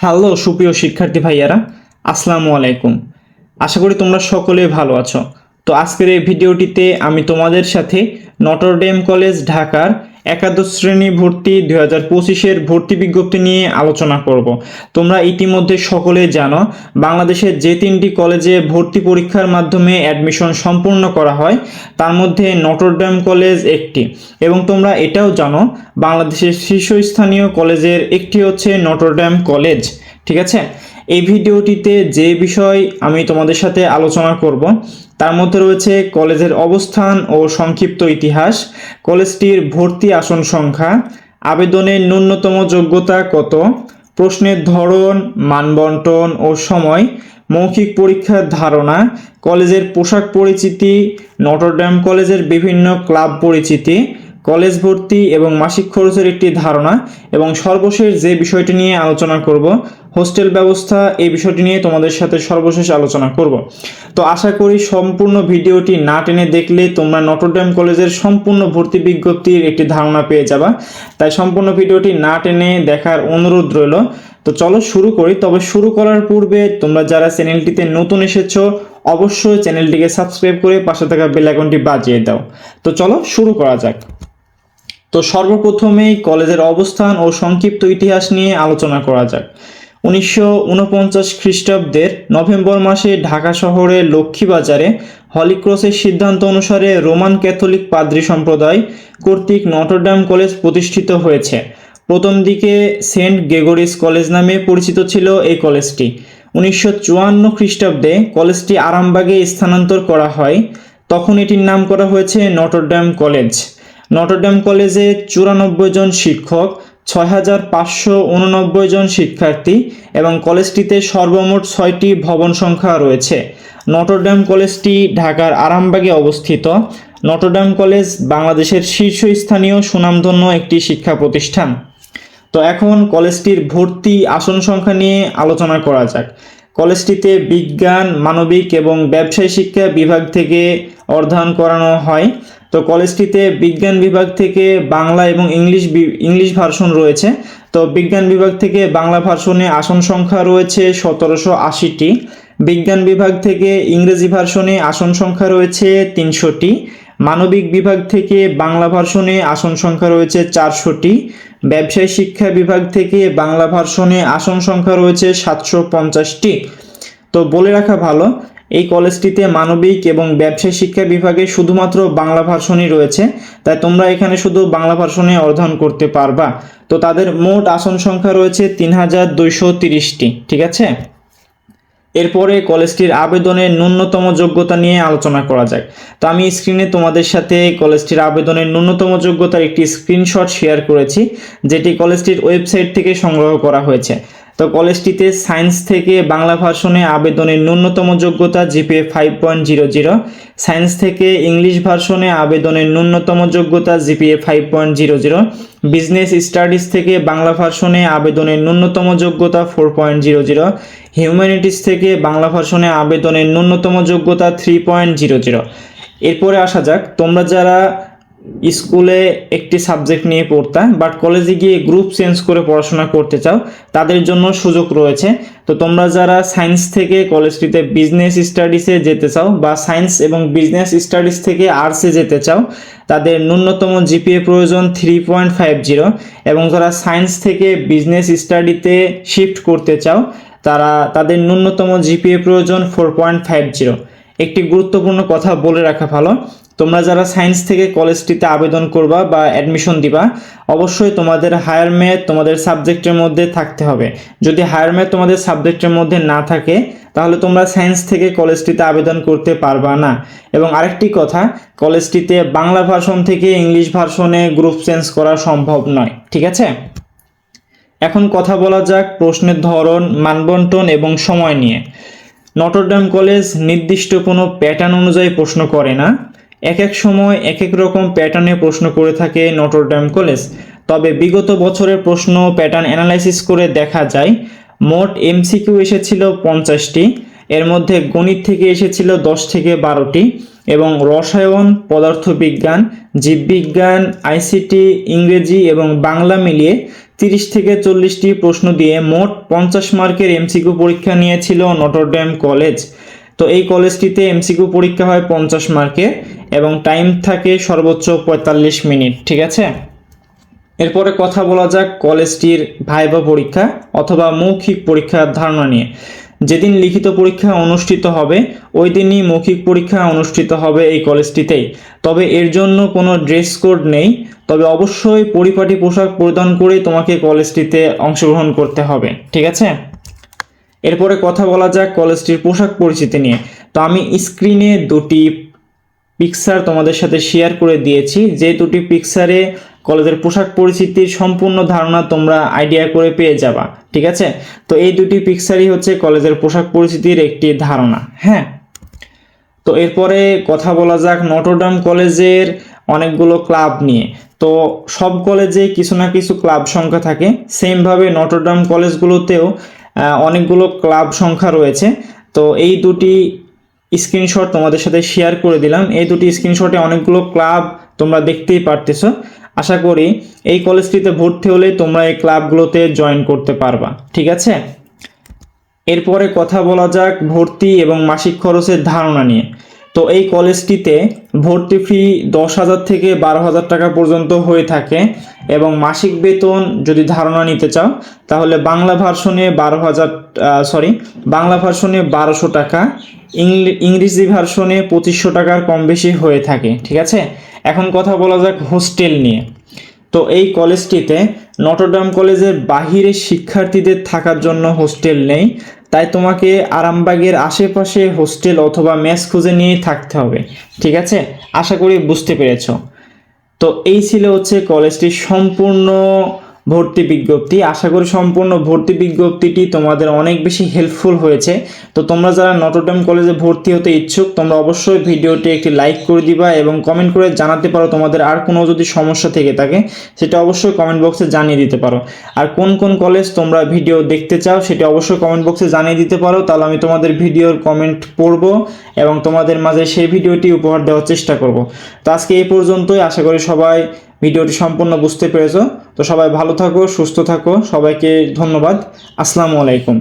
Hello সুপ্রিয় শিক্ষার্থী ভাইয়ারা, আসসালামু আলাইকুম। আশা করি তোমরা সকলে ভালো আছো। তো আজকের এই ভিডিওটিতে আমি তোমাদের সাথে নটরডেম কলেজ ঢাকার একাদশ শ্রেণি ভর্তি দুই হাজার পঁচিশের ভর্তি বিজ্ঞপ্তি নিয়ে আলোচনা করব। তোমরা ইতিমধ্যে সকলে জানো, বাংলাদেশের যে তিনটি কলেজে ভর্তি পরীক্ষার মাধ্যমে অ্যাডমিশন সম্পূর্ণ করা হয়, তার মধ্যে নটরডেম কলেজ একটি। এবং তোমরা এটাও জানো, বাংলাদেশের শীর্ষস্থানীয় কলেজের একটি হচ্ছে নটরডেম কলেজ। ঠিক আছে? এই ভিডিওটিতে যে বিষয় আমি তোমাদের সাথে আলোচনা করব তার মধ্যে রয়েছে কলেজের অবস্থান ও সংক্ষিপ্ত ইতিহাস, কলেজটির ভর্তি আসন সংখ্যা, আবেদনের ন্যূনতম যোগ্যতা কত, প্রশ্নের ধরন, মানবন্টন ও সময়, মৌখিক পরীক্ষার ধারণা, কলেজের পোশাক পরিচিতি নটরডেম কলেজের বিভিন্ন ক্লাব পরিচিতি কলেজ ভর্তি এবং মাসিক খরচের একটি ধারণা এবং সর্বশেষ যে বিষয়টি নিয়ে আলোচনা করব, হোস্টেল ব্যবস্থা এই বিষয়টি নিয়ে তোমাদের সাথে সর্বশেষ আলোচনা করব। তো আশা করি সম্পূর্ণ ভিডিওটি না টেনে দেখলে তোমরা নটরডেম কলেজের সম্পূর্ণ ভর্তি বিজ্ঞপ্তির একটি ধারণা পেয়ে যাবা। তাই সম্পূর্ণ ভিডিওটি না টেনে দেখার অনুরোধ রইল। তো চলো শুরু করি। তবে শুরু করার পূর্বে তোমরা যারা চ্যানেলটিতে নতুন এসেছ, অবশ্যই চ্যানেলটিকে সাবস্ক্রাইব করে পাশে থাকা বেল আইকনটি বাজিয়ে দাও। তো চলো শুরু করা যাক। তো সর্বপ্রথমেই কলেজের অবস্থান ও সংক্ষিপ্ত ইতিহাস নিয়ে আলোচনা করা যাক। উনিশশো উনপঞ্চাশ খ্রিস্টাব্দের নভেম্বর মাসে ঢাকা শহরের লক্ষ্মীবাজারে হলিক্রসের সিদ্ধান্ত অনুসারে রোমান ক্যাথলিক পাদ্রী সম্প্রদায় কর্তৃক নটরডাম কলেজ প্রতিষ্ঠিত হয়েছে। প্রথম দিকে সেন্ট গ্রেগরিস কলেজ নামে পরিচিত ছিল এই কলেজটি। উনিশশো চুয়ান্ন খ্রিস্টাব্দে কলেজটি আরামবাগে স্থানান্তর করা হয়। তখন এটির নাম করা হয়েছে নটরডাম কলেজ। নটরডেম কলেজে চুরানব্বই জন শিক্ষক ছয় হাজার পাঁচশো উননব্বই জন শিক্ষার্থী এবং কলেজটিতে সর্বমোট ছয়টি ভবন সংখ্যা রয়েছে। নটরডেম কলেজটি ঢাকার আরামবাগে অবস্থিত। নটরডেম কলেজ বাংলাদেশের শীর্ষস্থানীয় সুনামধন্য একটি শিক্ষা প্রতিষ্ঠান। তো এখন কলেজটির ভর্তি আসন সংখ্যা নিয়ে আলোচনা করা যাক। কলেজটিতে বিজ্ঞান, মানবিক এবং ব্যবসায় শিক্ষা বিভাগ থেকে অধ্যয়ন করানো হয়। তো কলেজটিতে বিজ্ঞান বিভাগ থেকে বাংলা এবং ইংলিশ ইংলিশ ভার্সন রয়েছে। তো বিজ্ঞান বিভাগ থেকে বাংলা ভার্সনে আসন সংখ্যা রয়েছে সতেরোশো আশিটি। বিজ্ঞান বিভাগ থেকে ইংরেজি ভার্সনে আসন সংখ্যা রয়েছে তিনশোটি। মানবিক বিভাগ থেকে বাংলা ভার্সনে আসন সংখ্যা রয়েছে চারশোটি। ব্যবসায় শিক্ষা বিভাগ থেকে বাংলা ভার্সনে আসন সংখ্যা রয়েছে সাতশো পঞ্চাশটি। তো বলে রাখা ভালো এই কলেজটিতে মানবিক এবং ব্যবসায় শিক্ষা বিভাগে শুধুমাত্র বাংলা ভার্সনই রয়েছে। তাই তোমরা এখানে শুধু বাংলা ভার্সনে অধ্যয়ন করতে পারবা। তো তাদের মোট আসন সংখ্যা রয়েছে তিন হাজার দুইশো তিরিশটি, ঠিক আছে? এরপরে কলেজটির আবেদনের ন্যূনতম যোগ্যতা নিয়ে আলোচনা করা যায় তো আমি স্ক্রিনে তোমাদের সাথে কলেজটির আবেদনের ন্যূনতম যোগ্যতার একটি স্ক্রিনশট শেয়ার করেছি, যেটি কলেজটির ওয়েবসাইট থেকে সংগ্রহ করা হয়েছে। তো কলেজটিতে সায়েন্স থেকে বাংলা ভার্সনে আবেদনের ন্যূনতম যোগ্যতা GPA five point zero zero, science থেকে ইংলিশ ভার্সনে আবেদনের ন্যূনতম যোগ্যতা GPA five point zero zero, business studies থেকে বাংলা ভার্সনে আবেদনের ন্যূনতম যোগ্যতা four point zero zero, humanities থেকে বাংলা ভার্সনে আবেদনের ন্যূনতম যোগ্যতা থ্রি পয়েন্ট জিরো জিরো। এরপরে আসা যাক, তোমরা যারা স্কুলে একটি সাবজেক্ট নিয়ে পড়তা বাট কলেজে গিয়ে গ্রুপ চেঞ্জ করে পড়াশোনা করতে চাও, তাদের জন্য সুযোগ রয়েছে। তো তোমরা যারা সায়েন্স থেকে কলেজটিতে বিজনেস স্টাডিসে যেতে চাও বা সায়েন্স এবং বিজনেস স্টাডিজ থেকে আর্টসে যেতে চাও, তাদের ন্যূনতম জিপিএ প্রয়োজন থ্রি পয়েন্ট ফাইভ জিরো এবং যারা সায়েন্স থেকে বিজনেস স্টাডিতে শিফট করতে চাও, তারা, তাদের ন্যূনতম জিপিএ প্রয়োজন ফোর পয়েন্ট ফাইভ জিরো একটি গুরুত্বপূর্ণ কথা বলে রাখা ভালো। তোমরা যারা সায়েন্স থেকে কলেজটিতে আবেদন করবা বা অ্যাডমিশন দিবা, অবশ্যই তোমাদের হায়ার ম্যাথ তোমাদের সাবজেক্টের মধ্যে থাকতে হবে। যদি হায়ার ম্যাথ তোমাদের সাবজেক্টের মধ্যে না থাকে, তাহলে তোমরা সায়েন্স থেকে কলেজটিতে আবেদন করতে পারবা না। এবং আরেকটি কথা কলেজটিতে বাংলা ভার্সন থেকে ইংলিশ ভার্সনে গ্রুপ চেঞ্জ করা সম্ভব নয়, ঠিক আছে? এখন কথা বলা যাক প্রশ্নের ধরন, মানবন্টন এবং সময় নিয়ে। নটরডেম কলেজ নির্দিষ্ট কোনো প্যাটার্ন অনুযায়ী প্রশ্ন করে না। এক এক সময় এক এক রকম প্যাটার্নে প্রশ্ন করে থাকে নটরডাম কলেজ। তবে বিগত বছরের প্রশ্ন প্যাটার্ন অ্যানালাইসিস করে দেখা যায়, মোট এমসিকিউ এসেছিল পঞ্চাশটি, এর মধ্যে গণিত থেকে এসেছিল দশ থেকে বারোটি। এবং রসায়ন, পদার্থবিজ্ঞান, জীববিজ্ঞান, আইসিটি, ইংরেজি এবং বাংলা মিলিয়ে তিরিশ থেকে চল্লিশটি প্রশ্ন দিয়ে মোট পঞ্চাশ মার্কের এমসিকিউ পরীক্ষা নিয়েছিল নটরডেম কলেজ। তো এই কলেজটিতে এমসিকিউ পরীক্ষা হয় পঞ্চাশ মার্কে এবং টাইম থাকে সর্বোচ্চ পঁয়তাল্লিশ মিনিট, ঠিক আছে? এরপরে কথা বলা যাক কলেজটির ভাইবা পরীক্ষা অথবা মৌখিক পরীক্ষার ধারণা নিয়ে। যেদিন লিখিত পরীক্ষা অনুষ্ঠিত হবে, ওই দিনই মৌখিক পরীক্ষা অনুষ্ঠিত হবে এই কলেজটিতেই। তবে এর জন্য কোনো ড্রেস কোড নেই। তবে অবশ্যই পরিপাটি পোশাক পরিধান করে তোমাকে কলেজটিতে অংশগ্রহণ করতে হবে। ঠিক আছে? এরপরে কথা বলা যাক কলেজটির পোশাক পরিচিতি নিয়ে। তো আমি স্ক্রিনে দুটি পিকচার তোমাদের সাথে শেয়ার করে দিয়েছি। যে দুটি পিকচারে কলেজের পোশাক পরিচিতির সম্পূর্ণ ধারণা তোমরা আইডিয়া করে পেয়ে যাবা, ঠিক আছে? তো এই দুটি পিকচারই হচ্ছে কলেজের পোশাক পরিচিতির একটি ধারণা হ্যাঁ? তো এরপরে কথা বলা যাক নটরডাম কলেজের অনেকগুলো ক্লাব নিয়ে। তো সব কলেজে কিছু না কিছু ক্লাব সংখ্যা থাকে। সেমভাবে নটরডাম কলেজগুলোতেও অনেকগুলো ক্লাব সংখ্যা রয়েছে। তো এই দুটি স্ক্রিনশট তোমাদের সাথে শেয়ার করে দিলাম। এই দুটি স্ক্রিনশটে অনেকগুলো ক্লাব তোমরা দেখতেই পারতেছো। আশা করি এই কলেজটিতে ভর্তি হলে তোমরা এই ক্লাবগুলোতে জয়েন করতে পারবা, ঠিক আছে? এরপরে কথা বলা যাক ভর্তি এবং মাসিক খরচের ধারণা নিয়ে। তো এই কলেজটিতে ভর্তি ফি দশ হাজার থেকে বারো হাজার টাকা পর্যন্ত হয়ে থাকে এবং মাসিক বেতন যদি ধারণা নিতে চাও, তাহলে বাংলা ভার্সনে বারো হাজার সরি বাংলা ভার্সনে বারোশো টাকা ইংরেজি ভার্সনে পঁচিশশো টাকার কম বেশি হয়ে থাকে, ঠিক আছে? এখন কথা বলা যাক হোস্টেল নিয়ে। তো এই কলেজটিতে নটরডাম কলেজের বাহিরে শিক্ষার্থীদের থাকার জন্য হোস্টেল নেই, তাই তোমাকে আরামবাগের আশেপাশে হোস্টেল অথবা ম্যাচ খুঁজে নিয়ে থাকতে হবে, ঠিক আছে? আশা করি বুঝতে পেরেছ। তো এই ছিল হচ্ছে কলেজটির সম্পূর্ণ ভর্তি বিজ্ঞপ্তি। আশা করি সম্পূর্ণ ভর্তি বিজ্ঞপ্তিটি তোমাদের অনেক বেশি হেল্পফুল হয়েছে। তো তোমরা যারা নটরডেম কলেজে ভর্তি হতে ইচ্ছুক, তোমরা অবশ্যই ভিডিওটি একটি লাইক করে দিবা এবং কমেন্ট করে জানাতে পারো তোমাদের আর কোনো যদি সমস্যা থেকে থাকে, সেটা অবশ্যই কমেন্ট বক্সে জানিয়ে দিতে পারো। আর কোন কোন কলেজ তোমরা ভিডিও দেখতে চাও, সেটা অবশ্যই কমেন্ট বক্সে জানিয়ে দিতে পারো। তাহলে আমি তোমাদের ভিডিওর কমেন্ট পড়ব এবং তোমাদের মাঝে সেই ভিডিওটি উপহার দেওয়ার চেষ্টা করব। তো আজকে এই পর্যন্তই। আশা করি সবাই ভিডিওটি সম্পূর্ণ বুঝতে পেরেছ। তো সবাই ভালো থাকো সুস্থ থাকো। সবাইকে ধন্যবাদ। আসসালামু আলাইকুম।